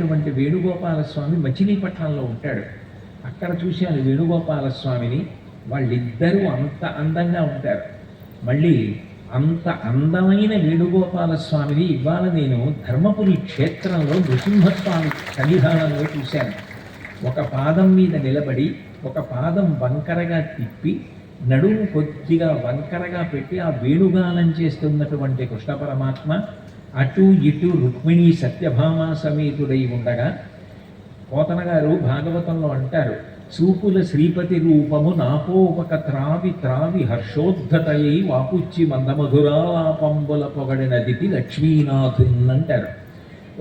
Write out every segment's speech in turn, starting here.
అటువంటి వేణుగోపాల స్వామి మచిలీపట్నంలో ఉంటాడు. అక్కడ చూశాను వేణుగోపాల స్వామిని వాళ్ళిద్దరూ అంత అందంగా ఉంటారు. మళ్ళీ అంత అందమైన వేణుగోపాల స్వామిని ఇవాళ నేను ధర్మపురి క్షేత్రంలో నృసింహస్వామి సన్నిధానంలో చూశాను. ఒక పాదం మీద నిలబడి ఒక పాదం వంకరగా తిప్పి నడుము కొద్దిగా వంకరగా పెట్టి ఆ వేణుగానం చేస్తున్నటువంటి కృష్ణ పరమాత్మ అటు ఇటు రుక్మిణి సత్యభామ సమేతుడై ఉండగా పోతన గారు భాగవతంలో అంటారు చూపుల శ్రీపతి రూపము నాపోపక త్రావి త్రావి హర్షోద్ధతయై వాపుచ్చి మందమధురాలాపంబుల పొగడినదితి లక్ష్మీనాథున్ అంటారు.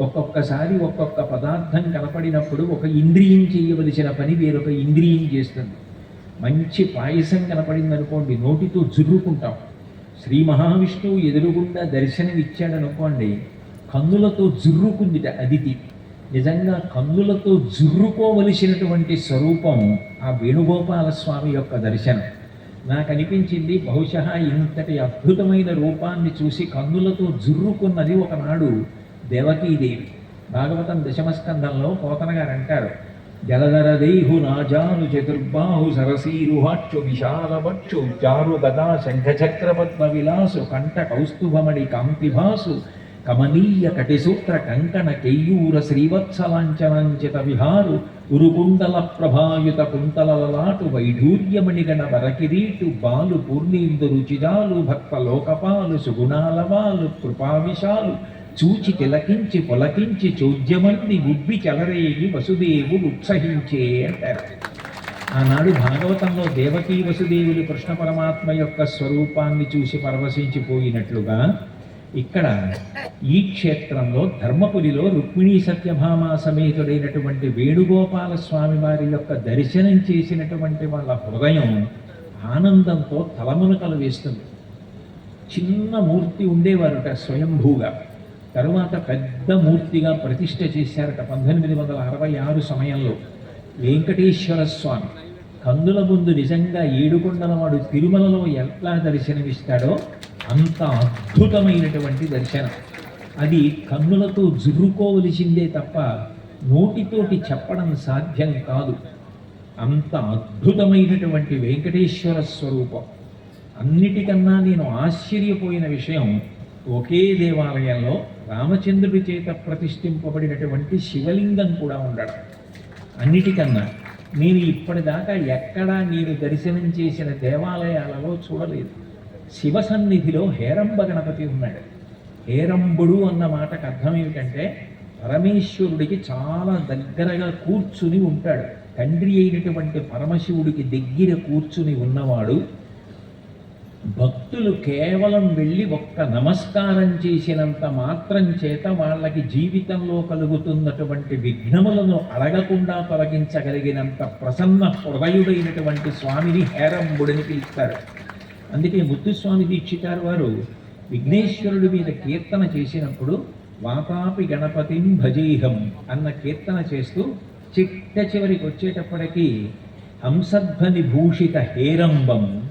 ఒక్కొక్కసారి ఒక్కొక్క పదార్థం కనపడినప్పుడు ఒక ఇంద్రియం చేయవలసిన పని వేరొక ఇంద్రియం చేస్తుంది. మంచి పాయసం కనపడిందనుకోండి నోటితో జుర్రుకుంటాం. శ్రీ మహావిష్ణువు ఎదురుగుండా దర్శనమిచ్చాడనుకోండి కన్నులతో జుర్రుకుందిట అదితి. నిజంగా కన్నులతో జుర్రుకోవలసినటువంటి స్వరూపం ఆ వేణుగోపాల స్వామి యొక్క దర్శనం. నాకు అనిపించింది బహుశా ఇంతటి అద్భుతమైన రూపాన్ని చూసి కన్నులతో జుర్రుకున్నది ఒకనాడు దేవకీదేవి. భాగవతం దశమస్కంధంలో పోతన గారు అంటారు జలధర దేహు నాజాను చతుర్బాహు సరసీరుహాక్షు విశాలభక్షు చారు గదా శంఖచక్రపద్మ విలాసు కంఠ కౌస్తుభమణి కాంతిభాసు కమనీయ కటిసూత్ర కంకణ కెయ్యూర శ్రీవత్సలాంఛనాంచిత విహారు ఉరుకుండల ప్రభాయుత కుంతలలలాటు వైఢూర్యమణిగణ వరకిరీటు బాలు పూర్ణీందు రుచిజాలు భక్త లోకపాలు సుగుణాలవాలు కృపావిశాలు చూచి తిలకించి పొలకించి చోద్యమన్ని గుబ్బి చెలరేగి వసుదేవుడు ఉత్సహించే అంటారు. ఆనాడు భాగవతంలో దేవకీ వసుదేవులు కృష్ణ పరమాత్మ యొక్క స్వరూపాన్ని చూసి పరవశించిపోయినట్లుగా ఇక్కడ ఈ క్షేత్రంలో ధర్మపురిలో రుక్మిణీ సత్యభామ సమేతుడైనటువంటి వేణుగోపాల స్వామి వారి యొక్క దర్శనం చేసినటువంటి వాళ్ళ హృదయం ఆనందంతో తలమునకలు వేస్తుంది. చిన్న మూర్తి ఉండేవారుట స్వయంభూగా. తరువాత పెద్ద మూర్తిగా ప్రతిష్ట చేశారట పంతొమ్మిది వందల అరవై ఆరు సమయంలో. వెంకటేశ్వర స్వామి. కందుల ముందు నిజంగా ఏడుకొండల వాడు తిరుమలలో ఎట్లా దర్శనమిస్తాడో అంత అద్భుతమైనటువంటి దర్శనం. అది కన్నులతో జుర్రుకోవలసిందే తప్ప నోటితోటి చెప్పడం సాధ్యం కాదు. అంత అద్భుతమైనటువంటి వెంకటేశ్వర స్వరూపం. అన్నిటికన్నా నేను ఆశ్చర్యపోయిన విషయం ఒకే దేవాలయంలో రామచంద్రుడి చేత ప్రతిష్ఠింపబడినటువంటి శివలింగం కూడా ఉండడం. అన్నిటికన్నా నేను ఇప్పటిదాకా ఎక్కడా నేను దర్శనం చేసిన దేవాలయాలలో చూడలేదు. శివ సన్నిధిలో హేరంబ గణపతి ఉన్నాడు. హేరంబుడు అన్న మాటకు అర్థం ఏమిటంటే పరమేశ్వరుడికి చాలా దగ్గరగా కూర్చుని ఉంటాడు. తండ్రి అయినటువంటి పరమశివుడికి దగ్గర కూర్చుని ఉన్నవాడు భక్తులు కేవలం వెళ్ళి ఒక్క నమస్కారం చేసినంత మాత్రం చేత వాళ్ళకి జీవితంలో కలుగుతున్నటువంటి విఘ్నములను అడగకుండా తొలగించగలిగినంత ప్రసన్న హృదయుడైనటువంటి స్వామిని హేరంబుడిని పిలుస్తారు. అందుకే ముత్తుస్వామి దీక్షితారు వారు విఘ్నేశ్వరుడి మీద కీర్తన చేసినప్పుడు వాతాపి గణపతిం భజేహం అన్న కీర్తన చేస్తూ చిట్ట చివరికి వచ్చేటప్పటికీ హంసధ్వని భూషిత హేరంబం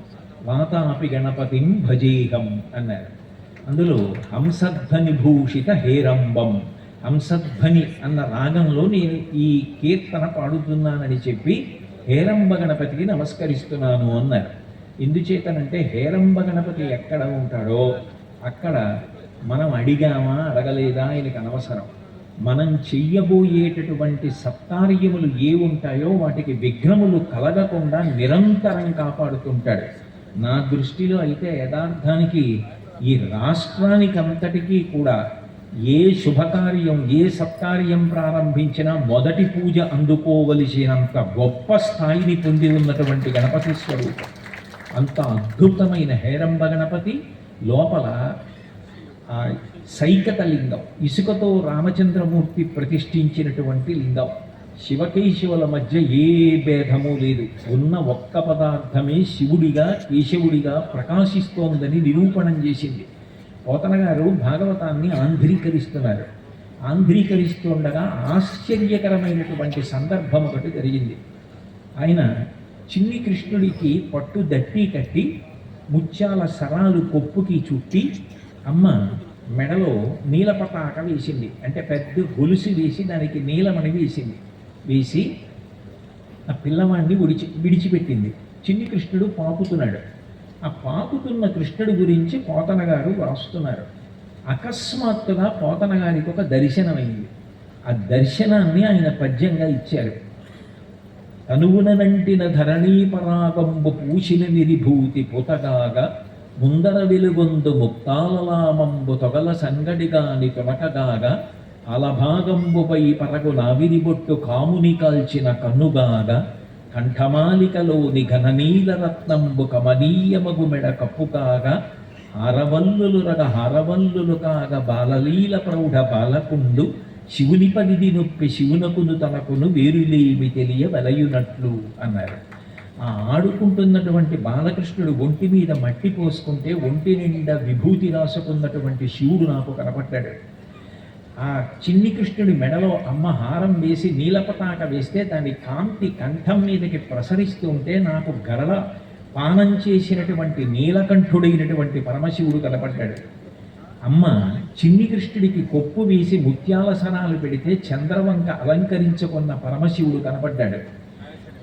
వాతాపి గణపతిం భజేహం అన్నారు. అందులో హంసధ్వని భూషిత హేరంబం. హంసధ్వని అన్న రాగంలో నేను ఈ కీర్తన పాడుతున్నానని చెప్పి హేరంబ గణపతికి నమస్కరిస్తున్నాను అన్నారు. ఎందుచేతనంటే హేరంబ గణపతి ఎక్కడ ఉంటాడో అక్కడ మనం అడిగామా అడగలేదా ఆయనకు అనవసరం. మనం చెయ్యబోయేటటువంటి సత్కార్యములు ఏ ఉంటాయో వాటికి విఘ్నములు కలగకుండా నిరంతరం కాపాడుతుంటాడు. నా దృష్టిలో అయితే యథార్థానికి ఈ రాష్ట్రానికి అంతటికీ కూడా ఏ శుభకార్యం ఏ సత్కార్యం ప్రారంభించినా మొదటి పూజ అందుకోవలసినంత గొప్ప స్థాయిని పొంది ఉన్నటువంటి గణపతి స్వరూపం. అంత అద్భుతమైన హేరంబ గణపతి లోపల ఆ సైకత లింగం ఇసుకతో రామచంద్రమూర్తి ప్రతిష్ఠించినటువంటి లింగం. శివకేశవుల మధ్య ఏ భేదము లేదు. ఉన్న ఒక్క పదార్థమే శివుడిగా కేశవుడిగా ప్రకాశిస్తోందని నిరూపణం చేసింది. పోతన గారు భాగవతాన్ని ఆంధ్రీకరిస్తున్నారు. ఆంధ్రీకరిస్తుండగా ఆశ్చర్యకరమైనటువంటి సందర్భం ఒకటి జరిగింది. ఆయన చిన్ని కృష్ణుడికి పట్టు దట్టి కట్టి ముత్యాల సరాలు కొప్పుకి చుట్టి అమ్మ మెడలో నీలపతాక వేసింది. అంటే పెద్ద గొలుసు వేసి దానికి నీలమణి వేసింది. వేసి ఆ పిల్లవాడిని విడిచి విడిచిపెట్టింది. చిన్ని కృష్ణుడు పాపుతున్నాడు. ఆ పాపుతున్న కృష్ణుడు గురించి పోతన గారు వ్రాస్తున్నారు. అకస్మాత్తుగా పోతన గారికి ఒక దర్శనమైంది. ఆ దర్శనాన్ని ఆయన పద్యంగా ఇచ్చారు. తనువుననంటిన నంటిన పరాగంబు పూసిన విరిభూతి పుతగాగా ముందర వెలుగొందు ముక్తాలలామంబు తొగల సంగడిగాని తొలకగాగా అలభాగంబుపై పరకు నావిరిబొట్టు కాముని కాల్చిన కన్నుగాగా కంఠమాలికలోని ఘననీల రత్నంబు కమనీయమగు మెడ కప్పుకాగా అరవల్లులు రగ హరవల్లులు కాగ బాలలీల ప్రౌఢ బాలకుండు శివుని పనిది నొప్పి శివునకును తనకును వేరులేమి తెలియ వలయునట్లు అన్నారు. ఆ ఆడుకుంటున్నటువంటి బాలకృష్ణుడు ఒంటి మీద మట్టి పోసుకుంటే ఒంటి నిండా విభూతి రాసుకున్నటువంటి శివుడు నాకు కనపడ్డాడు. ఆ చిన్ని కృష్ణుడి మెడలో అమ్మ హారం వేసి నీలపతాక వేస్తే దాని కాంతి కంఠం మీదకి ప్రసరిస్తూ ఉంటే నాకు గరళ పానం చేసినటువంటి నీలకంఠుడైనటువంటి పరమశివుడు కనపడ్డాడు. అమ్మ చిన్ని కృష్ణుడికి కొప్పు వేసి ముత్యాల సనాలు పెడితే చంద్రవంక అలంకరించుకున్న పరమశివుడు కనపడ్డాడు.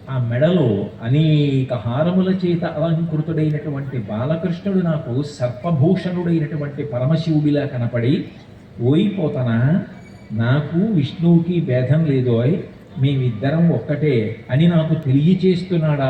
ఆ మెడలో అనేక హారముల చేత అలంకృతుడైనటువంటి బాలకృష్ణుడు నాకు సర్పభూషణుడైనటువంటి పరమశివుడిలా కనపడి ఓయిపోతానా? నాకు విష్ణువుకి భేదం లేదోయ్ మేమిద్దరం ఒక్కటే అని నాకు తెలియచేస్తున్నాడా?